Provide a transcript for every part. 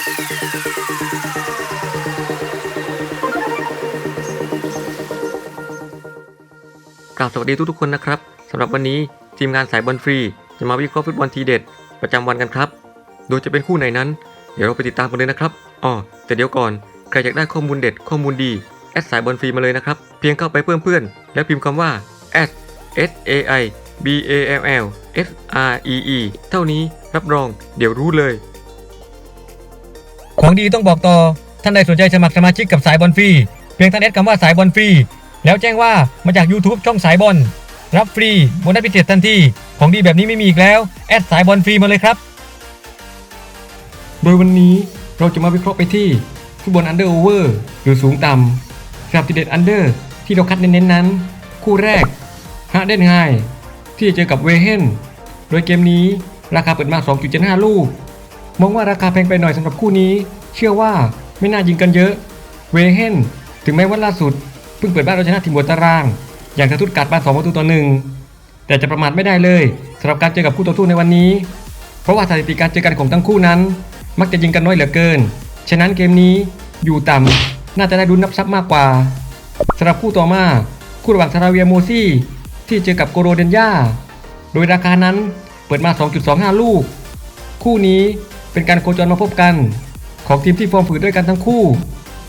กราบสวัสดีทุกๆคนนะครับสำหรับวันนี้ทีมงานสายบอลฟรี จะมาวิเคราะห์ฟุตบอลทีเด็ด ประจำวันกันครับ โดยจะเป็นคู่ไหนนั้น เดี๋ยวเราไปติดตามกันเลยนะครับอ๋อแต่เดี๋ยวก่อนใครอยากได้ข้อมูลเด็ดข้อมูลดีแอดสายบอลฟรีมาเลยนะครับ เพียงเข้าไปเพิ่มเพื่อนแล้วพิมพ์คำว่า s s a i b a l l f r e e เท่านี้รับรองเดี๋ยวรู้เลย ของดีต้องบอกต่อ ท่านใดสนใจสมัครสมาชิกกับสายบอลฟรี เพียงท่านแอดคำว่าสายบอลฟรี แล้วแจ้งว่ามาจาก YouTube ช่องสายบอลรับฟรีโบนัสพิเศษทันทีของดีแบบนี้ไม่มีอีกแล้ว แอดสายบอลฟรีมาเลยครับ โดยวันนี้เราจะมาวิเคราะห์ไปที่ฟุตบอลอันเดอร์โอเวอร์หรือสูงต่ำสำหรับทีเด็ดอันเดอร์ที่เราคัดเน้นๆนั้น คู่แรกฮาเดนไฮที่จะเจอกับเวเฮนโดยเกมนี้ราคาเปิดมา 2.75 ลูก มองว่าราคาแพงไปหน่อยสำหรับคู่นี้ เชื่อว่าไม่น่ายิงกันเยอะ เวเฮนถึงแม้ว่าล่าสุดเพิ่งเปิดบ้านเราชนะทีมบนตาราง อย่างทะทุดกัดบ้าน2ประตูต่อหนึ่งแต่จะประมาทไม่ได้เลยสำหรับการเจอกับคู่ต่อสู้ในวันนี้ เพราะว่าสถิติการเจอกันของทั้งคู่นั้น มักจะยิงกันน้อยเหลือเกิน ฉะนั้นเกมนี้อยู่ต่ำน่าจะได้ดุนนับซับมากกว่าสำหรับคู่ต่อมา คู่ระหว่างซาราเวียโมซี่ที่เจอกับโกโรเดนยาโดยราคานั้นเปิดมา 2.25 ลูก คู่นี้ เป็นการโคจรมาพบกัน ของทีมที่ฟอร์มฝืดด้วยกันทั้งคู่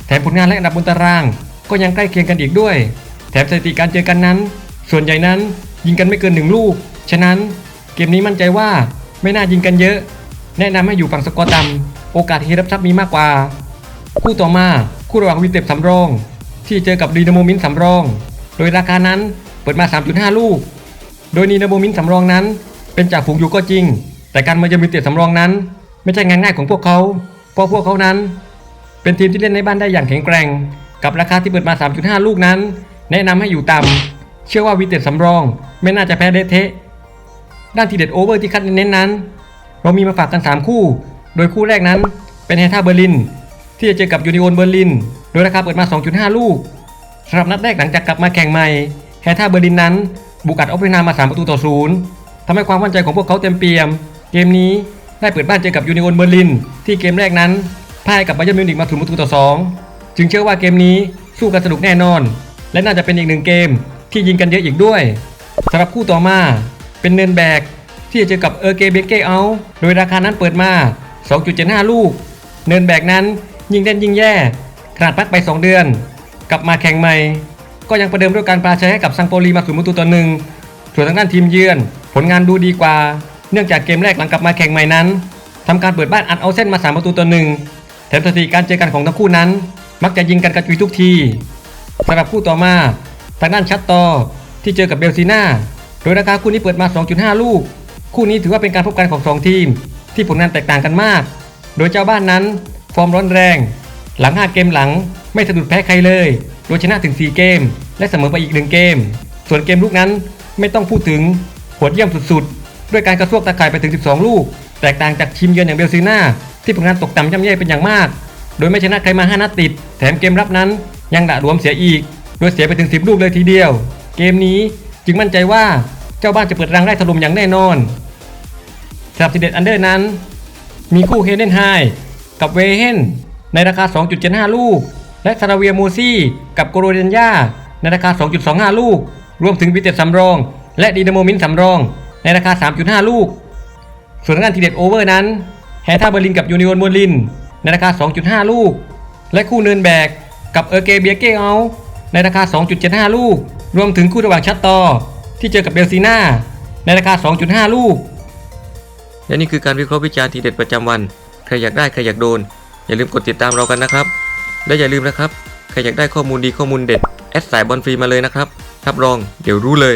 แถมผลงานและอันดับบนตาราง ก็ยังใกล้เคียงกันอีกด้วย แถมสถิติการเจอกันนั้น ส่วนใหญ่นั้นยิงกันไม่เกินหนึ่งลูก ฉะนั้นเกมนี้มั่นใจว่าไม่น่ายิงกันเยอะ แนะนำให้อยู่ฝั่งสกอร์ต่ำโอกาสเฮรับทรัพย์มีมากกว่า คู่ต่อมาคู่ระหว่างวิเต็บสำรอง ที่เจอกับดีนาโมมินสำรอง โดยราคานั้นเปิดมา 3.5 ลูก โดยนีนาโมมินสำรองนั้น เป็นจ่าฝูงอยู่ก็จริง แต่การมาเยือนวิเต็บสำรองนั้น ไม่ใช่งานง่ายของพวกเขา เพราะพวกเขานั้น เป็นทีมที่เล่นในบ้านได้อย่างแข็งแกร่ง กับราคาที่เปิดมา 3.5 ลูกนั้น แนะนำให้อยู่ต่ำเชื่อว่าวิเต็ดสำรอง ไม่น่าจะแพ้เดเทะด้านทีเด็ดโอเวอร์ที่คัดเน้นนั้น เรามีมาฝากกัน 3 คู่ โดยคู่แรกนั้น เป็นเฮท่าเบอร์ลิน ที่จะเจอกับยูนิโอนเบอร์ลิน โดยราคาเปิดมา 2.5 ลูกสำหรับนัดแรกหลังจากกลับมาแข่งใหม่เฮท่าเบอร์ลินนั้นบุกอัดออฟเฟนามา 3 ประตูต่อศูนย์ทำให้ความมั่นใจของพวกเขาเต็มเปี่ยม เกมนี้ ได้เปิดบ้านเจอกับยูเนิโอนเบอร์ลิน ที่เกมแรกนั้นพ่ายกับไบเยร์มิวนิกมาถึงประตูต่อสองจึงเชื่อว่าเกมนี้สู้กันสนุกแน่นอน และน่าจะเป็นอีกหนึ่งเกมที่ยิงกันเยอะอีกด้วยสำหรับคู่ต่อมาเป็นเนินแบกที่จะเจอกับเออร์เกเบเกเอาโดยราคานั้นเปิดมา 2.75 ลูก เนินแบกนั้นยิงเด่นยิงแย่ขนาดพักไป 2 เดือน กลับมาแข่งใหม่ ก็ยังประเดิมด้วยการปราชัยให้กับซังโปลีมาสูนประตูต่อหนึ่งส่วนทางด้านทีมเยือน ผลงานดูดีกว่า เนื่องจากเกมแรกหลังกลับมาแข่งใหม่นั้นทำการเปิดบ้านอัดเอาเส้นมา3ประตูต่อหนึ่งแถมสถิติการเจอกันของทั้งคู่นั้น มักจะยิงกันกระจุยทุกทีสำหรับคู่ต่อมาทางด้านชัดตอที่เจอกับเบลซีนาโดยราคาคู่นี้เปิดมา 2.5 ลูก คู่นี้ถือว่าเป็นการพบกันของ 2 ทีม ที่ผลงานแตกต่างกันมาก โดยเจ้าบ้านนั้น ฟอร์มร้อนแรง หลัง 5 เกมหลังไม่สะดุดแพ้ใครเลย โดยชนะถึง 4 เกม และเสมอไปอีก 1 เกม ส่วนเกมลูกนั้นไม่ต้องพูดถึงโหดเยี่ยมสุดๆ ด้วยการกระซวกตะข่ายไปถึง 12 ลูก แตกต่างจากทีมเยือนอย่างเบลซีนาที่ผลงานตกต่ำย่ำแย่เป็นอย่างมาก โดยไม่ชนะใครมา 5 นัดติด แถมเกมรับนั้นยังด่ารวมเสียอีก โดยเสียไปถึง 10 ลูกเลยทีเดียว เกมนี้จึงมั่นใจว่าเจ้าบ้านจะเปิดรังได้ถล่มอย่างแน่นอนสำหรับทีเด็ดอันเดอร์นั้น มีคู่เฮเดนไฮกับเวเฮนในราคา 2.75 ลูก และซาราเวียโมซี่กับโกโรเดนยาในราคา 2.25 ลูก รวมถึงวิเต็ดสำรอง และดีนาโมมินสำรอง ในราคา 3.5 ลูก ส่วนทางานทีเด็ดโอเวอร์นั้นแฮท่าเบอร์ลินกับยูนิโอนเบอร์ลิน ในราคา 2.5 ลูก และคู่เนินแบกกับเออร์เกเบียเกเอาในราคา 2.75 ลูก รวมถึงคู่ระหว่างชัดตอที่เจอกับเบลซีนาในราคา 2.5 ลูก และนี่คือการวิเคราะห์วิจารณ์ทีเด็ดประจำวัน ใครอยากได้ใครอยากโดน อย่าลืมกดติดตามเรากันนะครับ และอย่าลืมนะครับ ใครอยากได้ข้อมูลดีข้อมูลเด็ด แอดสายบอลฟรีมาเลยนะครับ รับรองเดี๋ยวรู้เลย